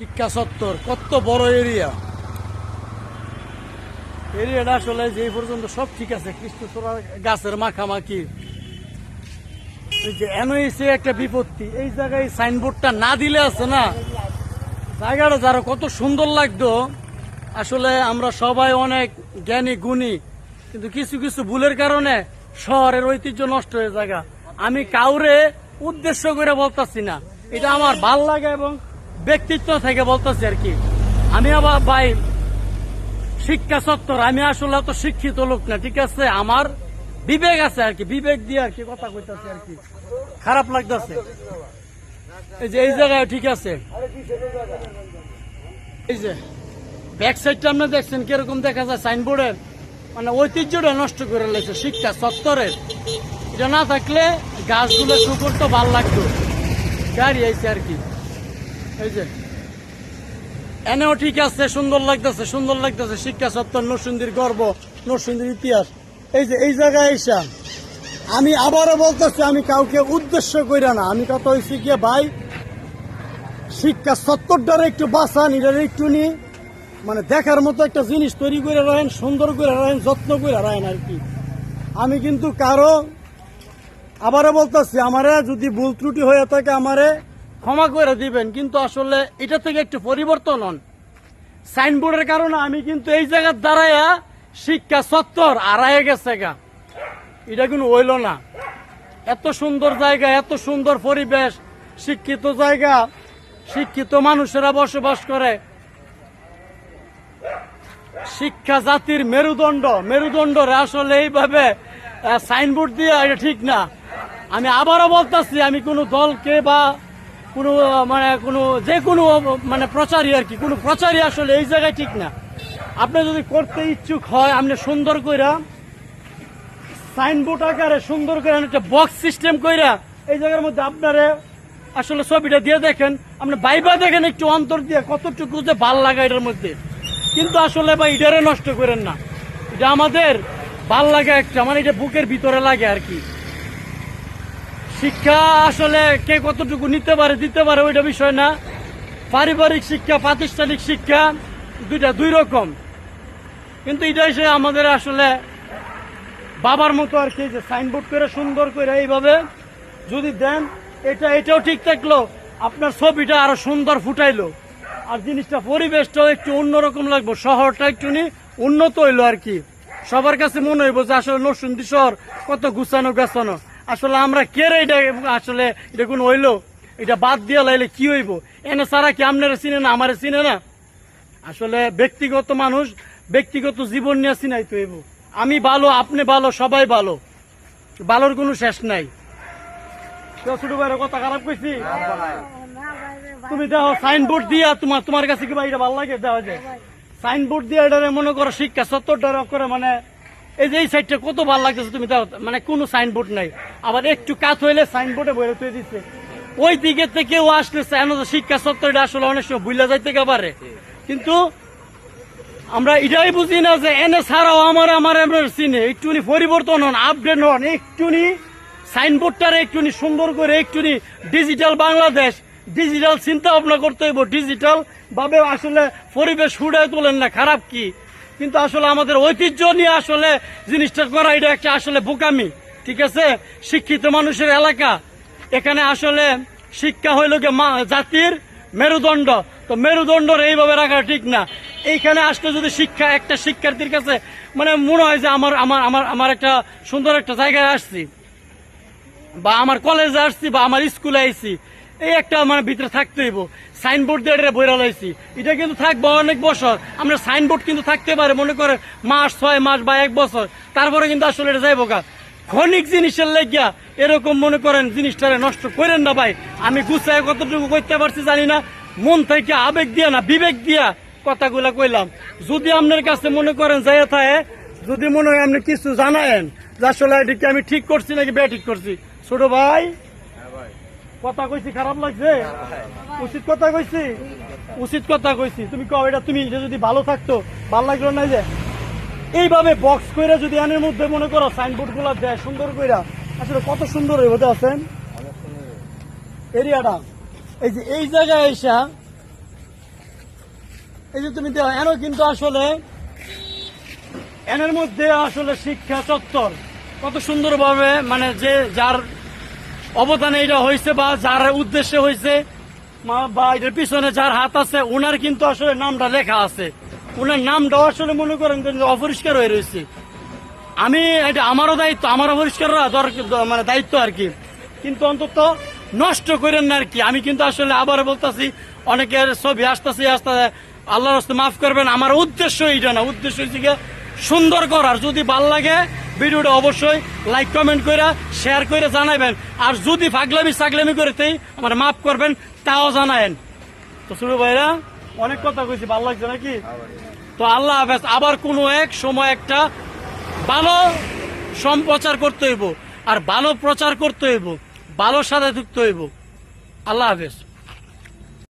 শিক্ষা সত্তর কত বড় এরিয়া। এরিয়াটা আসলে যে পর্যন্ত সব ঠিক আছে কৃষ্ণচূড়া গাছের মাখামাখি। যে একটা বিপত্তি, এই জায়গায় সাইনবোর্ডটা না দিলে আছে না। জায়গাটা যারা কত সুন্দর লাগতো। আসলে আমরা সবাই অনেক জ্ঞানী, গুণী, কিন্তু কিছু কিছু ভুলের কারণে শহরের ঐতিহ্য নষ্ট হয়ে জায়গা আমি কাউরে উদ্দেশ্য করে বলতেছি না। এটা আমার ভালো লাগে এবং ব্যক্তিত্ব থেকে বলতাছি আর কি। আমি আবার ভাই, শিক্ষা সত্তর আমি আসলে তো শিক্ষিত লোক না, ঠিক আছে? আমার বিবেক আছে আর কি, বিবেক দিয়ে আর কি কথা কইতাছি আর কি। খারাপ লাগতেছে। এই যে, এই জায়গায় ঠিক আছে। এই যে ব্যাক সাইডটা আপনি দেখছেন, কীরকম দেখা যায় সাইনবোর্ডের মানে ঐতিহ্যটা নষ্ট করে লেছে শিক্ষা সত্তরের এটা না থাকলে গাছগুলো শুকর তো ভালো লাগতো। গাড়ি আইছে আর কি। এনেও ঠিক আছে, সুন্দর লাগতেছে সুন্দর লাগতেছে। শিক্ষা সত্তর, নরসিংদীর গর্ব, নরসিংদীর ইতিহাস। এই যে, এই জায়গায় এসা আমি আবারও বলতেছি, আমি কাউকে উদ্দেশ্য কইরা না। আমি কত হয়েছি গিয়ে, ভাই, শিক্ষা সত্তরটারে একটু বাঁচান, এটারে একটু নি। মানে দেখার মতো একটা জিনিস তৈরি করে রাখেন, সুন্দর করে রাখেন, যত্ন করে রাখেন আর কি। আমি কিন্তু কারও, আবারও বলতেছি, আমারে যদি ভুল ত্রুটি হয়ে থাকে আমারে ক্ষমা করে দিবেন, কিন্তু আসলে এটা থেকে একটু পরিবর্তন হন। সাইনবোর্ডের কারণে আমি কিন্তু এই জায়গার দাঁড়াইয়া শিক্ষা সত্তর আড়াইয়ে গেছে গা। এটা কিন্তু হইল না। এত সুন্দর জায়গা, এত সুন্দর পরিবেশ, শিক্ষিত জায়গা, শিক্ষিত মানুষেরা বসবাস করে। শিক্ষা জাতির মেরুদণ্ড, মেরুদণ্ডরে আসলে এইভাবে সাইনবোর্ড দিয়ে এটা ঠিক না। আমি আবারও বলতেছি, আমি কোনো দলকে বা কোনো মানে কোনো, যে কোনো মানে প্রচারই আর কি। কোনো প্রচারই আসলে এই জায়গায় ঠিক না। আপনি যদি করতে ইচ্ছুক হয়, আপনি সুন্দর কইরা, সাইনবোর্ড আকারে সুন্দর করে একটা বক্স সিস্টেম কইরা, এই জায়গার মধ্যে আপনারে আসলে ছবিটা দিয়ে দেখেন, আপনি বাইবা দেখেন একটু অন্তর দিয়ে কতটুকু যে ভালো লাগা এটার মধ্যে। কিন্তু আসলে বা এটারে নষ্ট করেন না। এটা আমাদের ভালো লাগে একটা মানে এটা বুকের ভিতরে লাগে আর কি। শিক্ষা আসলে কে কতটুকু নিতে পারে, দিতে পারে ওইটা বিষয় না। পারিবারিক শিক্ষা, প্রাতিষ্ঠানিক শিক্ষা, দুইটা, দুই রকম। কিন্তু এটা এসে আমাদের আসলে বাবার মতো আর কি, যে সাইনবোর্ড করে, সুন্দর করে এইভাবে যদি দেন, এটা, এটাও ঠিক থাকল। আপনার ছবিটা আরও সুন্দর ফুটাইলো। আর জিনিসটা, পরিবেশটাও একটু অন্যরকম লাগবো। শহরটা একটু উন্নত হইল আর কি। সবার কাছে মনে হইব যে আসলে নরসিংদী শহর কত গুছানো, গাছানো। আসলে আমরা কে রে এটা আসলে এটা কোন হইল? এটা বাদ দিয়া লাইলে কি হইব? এনে সারা কি আপনারা চিনে না আমারে চিনে না? আসলে ব্যক্তিগত মানুষ ব্যক্তিগত জীবন নিয়ে চিনাইতে হইব। আমি ভালো আপনি ভালো সবাই ভালো। ভালোর কোনো শেষ নাই। ছোট ভাইয়ের কথা খারাপ কইছি? তুমি দেখো সাইনবোর্ড দিয়া তোমার তোমার কাছে কি ভাই এটা ভালো লাগে? দেওয়া যায়। সাইনবোর্ড দিয়ে এটারে মনে করো শিক্ষা সত্তরটা করে মানে এই যে এই সাইডটা কত ভালো লাগতেছে তুমি দেখো মানে কোনো সাইনবোর্ড নাই। আবার একটু কাত হইলে সাইনবোর্ডে বইরে তুই দিচ্ছে ওই দিকে থেকেও আসলে চায় না যে শিক্ষা সত্তরটা আসলে অনেক সময় বুঝলা যাইতে পারে। কিন্তু আমরা এটাই বুঝি না যে এনে ছাড়াও আমার আমার আমরা চিনে। একটুনি পরিবর্তন হন আপডেট হন, একটুনি সাইনবোর্ডটারে একটুনি সুন্দর করে একটুনি ডিজিটাল বাংলাদেশ ডিজিটাল চিন্তা ভাবনা করতে হইব। ডিজিটাল ভাবে আসলে পরিবেশ ফুটায় তোলেন না, খারাপ কি? কিন্তু আসলে আমাদের ঐতিহ্য নিয়ে আসলে জিনিসটা করা, এটা একটা আসলে বোকামি, ঠিক আছে? শিক্ষিত মানুষের এলাকা। এখানে আসলে শিক্ষা হইল মা- জাতির মেরুদণ্ড। তো মেরুদণ্ডর এইভাবে রাখা ঠিক না। এইখানে আসলে যদি শিক্ষা, একটা শিক্ষার্থীর কাছে মানে মনে হয় যে আমার আমার আমার আমার একটা সুন্দর একটা জায়গায় আসছি, বা আমার কলেজে আসছি, বা আমার স্কুলে আইছি এই একটা মানে ভিতরে থাকতে হইব। সাইনবোর্ড দিয়ে এটা বইরা লাইছি। এটা কিন্তু থাকব অনেক বছর। আমরা সাইনবোর্ড কিন্তু থাকতে পারে, মনে করেন মাস, ছয় মাস বা এক বছর। তারপরে কিন্তু আসলে এটা যাইব গা। ক্ষণিক জিনিসের লেগিয়া এরকম মনে করেন জিনিসটারে নষ্ট করেন না ভাই। আমি গুছায় কতটুকু করতে পারছি জানি না। মন থেকে আবেগ দিয়া না, বিবেক দিয়া কথাগুলা কইলাম। যদি আপনার কাছে মনে করেন যাই থাকে, যদি মনে হয় আপনি কিছু জানায়েন যে আসলে এটা কি আমি ঠিক করছি নাকি বে ঠিক করছি। ছোট ভাই। কথা কইছি, খারাপ লাগছে? উচিত কথা কইছি? উচিত কথা কইছি। তুমি কও, এটা তুমি যদি ভালো থাকতো, ভালো লাগল না যে? এইভাবে বক্স কইরা যদি আনের মধ্যে মনে করো সাইনবোর্ডগুলা দেয়, সুন্দর কইরা, আসলে কত সুন্দর হইব আছেন? এরিয়াটা। এই যে, এই জায়গায় এসা, এই যে তুমি দেখো, এনও কিন্তু আসলে, এনের মধ্যে আসলে শিক্ষা চত্বর। কত সুন্দরভাবে মানে যে যার অবদানে এটা হয়েছে বা যার উদ্দেশ্যে হয়েছে বা এটার পিছনে যার হাত আছে ওনার কিন্তু আসলে নামটা লেখা আছে। ওনার নামটাও আসলে মনে করেন অপরিষ্কার হয়ে রয়েছে। আমি এটা আমারও দায়িত্ব, আমার পরিষ্কার করা মানে দায়িত্ব আর কি। কিন্তু অন্তত নষ্ট করেন না আর কি। আমি কিন্তু আসলে আবার বলতাছি, অনেকের ছবি আসতেছে, আসতে আল্লাহর হস্তে মাফ করবেন। আমার উদ্দেশ্য এইটা না, উদ্দেশ্য হচ্ছে সুন্দর করার। যদি ভালো লাগে ভিডিওটা অবশ্যই লাইক কমেন্ট করে শেয়ার করে জানাবেন আর যদি ফাগলামি সাগলামি করেতেই আমার মাফ করবেন, তাও জানায়েন। তো শুরু ভাইরা, অনেক কথা কইছি, ভালো লাগছে নাকি? তো আল্লাহ হাফেজ, আবার কোনো এক সময় একটা ভালো সম্প্রচার করতে হইব। আর ভালো প্রচার করতে হইব, ভালোর সাথে যুক্ত হইব। আল্লাহ হাফেজ।